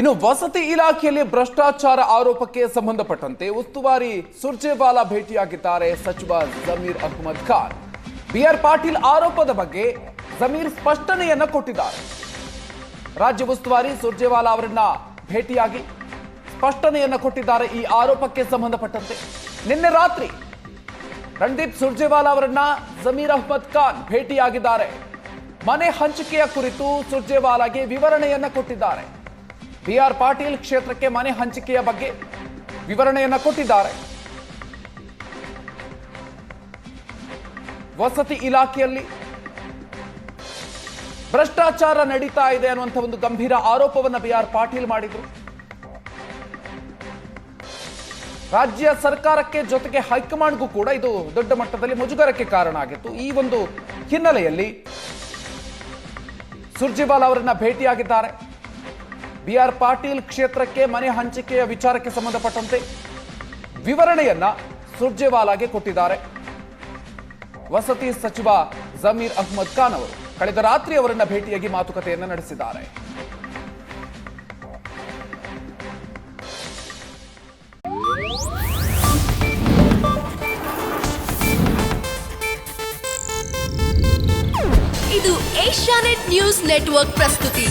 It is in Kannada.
ಇನ್ನು ವಸತಿ ಇಲಾಖೆಯಲ್ಲಿ ಭ್ರಷ್ಟಾಚಾರ ಆರೋಪಕ್ಕೆ ಸಂಬಂಧಪಟ್ಟಂತೆ ಉಸ್ತುವಾರಿ ಸುರ್ಜೇವಾಲಾ ಭೇಟಿಯಾಗಿದ್ದಾರೆ ಸಚಿವ ಜಮೀರ್ ಅಹ್ಮದ್ ಖಾನ್. ಬಿಆರ್ ಪಾಟೀಲ್ ಆರೋಪದ ಬಗ್ಗೆ ಜಮೀರ್ ಸ್ಪಷ್ಟನೆಯನ್ನ ಕೊಟ್ಟಿದ್ದಾರೆ. ರಾಜ್ಯ ಉಸ್ತುವಾರಿ ಸುರ್ಜೇವಾಲಾ ಅವರನ್ನ ಭೇಟಿಯಾಗಿ ಸ್ಪಷ್ಟನೆಯನ್ನ ಕೊಟ್ಟಿದ್ದಾರೆ ಈ ಆರೋಪಕ್ಕೆ ಸಂಬಂಧಪಟ್ಟಂತೆ. ನಿನ್ನೆ ರಾತ್ರಿ ರಣದೀಪ್ ಸುರ್ಜೇವಾಲಾ ಅವರನ್ನ ಜಮೀರ್ ಅಹ್ಮದ್ ಖಾನ್ ಭೇಟಿಯಾಗಿದ್ದಾರೆ. ಮನೆ ಹಂಚಿಕೆಯ ಕುರಿತು ಸುರ್ಜೇವಾಲಾಗೆ ವಿವರಣೆಯನ್ನ ಕೊಟ್ಟಿದ್ದಾರೆ. ಬಿಆರ್ ಪಾಟೀಲ್ ಕ್ಷೇತ್ರಕ್ಕೆ ಮನೆ ಹಂಚಿಕೆಯ ಬಗ್ಗೆ ವಿವರಣೆಯನ್ನು ಕೊಟ್ಟಿದ್ದಾರೆ. ವಸತಿ ಇಲಾಖೆಯಲ್ಲಿ ಭ್ರಷ್ಟಾಚಾರ ನಡೀತಾ ಇದೆ ಅನ್ನುವಂಥ ಒಂದು ಗಂಭೀರ ಆರೋಪವನ್ನು ಬಿ ಆರ್ ಪಾಟೀಲ್ ಮಾಡಿದರು. ರಾಜ್ಯ ಸರ್ಕಾರಕ್ಕೆ ಜೊತೆಗೆ ಹೈಕಮಾಂಡ್ಗೂ ಕೂಡ ಇದು ದೊಡ್ಡ ಮಟ್ಟದಲ್ಲಿ ಮುಜುಗರಕ್ಕೆ ಕಾರಣ ಆಗಿತ್ತು. ಈ ಒಂದು ಹಿನ್ನೆಲೆಯಲ್ಲಿ ಸುರ್ಜಿವಾಲ್ ಅವರನ್ನ ಭೇಟಿಯಾಗಿದ್ದಾರೆ. ಬಿ ಆರ್ ಪಾಟೀಲ್ ಕ್ಷೇತ್ರಕ್ಕೆ ಮನೆ ಹಂಚಿಕೆಯ ವಿಚಾರಕ್ಕೆ ಸಂಬಂಧಪಟ್ಟಂತೆ ವಿವರಣೆಯನ್ನ ಸುರ್ಜೇವಾಲಾಗೆ ಕೊಟ್ಟಿದ್ದಾರೆ. ವಸತಿ ಸಚಿವ ಜಮೀರ್ ಅಹ್ಮದ್ ಖಾನ್ ಅವರು ಕಳೆದ ರಾತ್ರಿ ಅವರನ್ನ ಭೇಟಿಯಾಗಿ ಮಾತುಕತೆಯನ್ನ ನಡೆಸಿದ್ದಾರೆ. ಇದು ಏಷ್ಯಾನೆಟ್ ನ್ಯೂಸ್ ನೆಟ್ವರ್ಕ್ ಪ್ರಸ್ತುತಿ.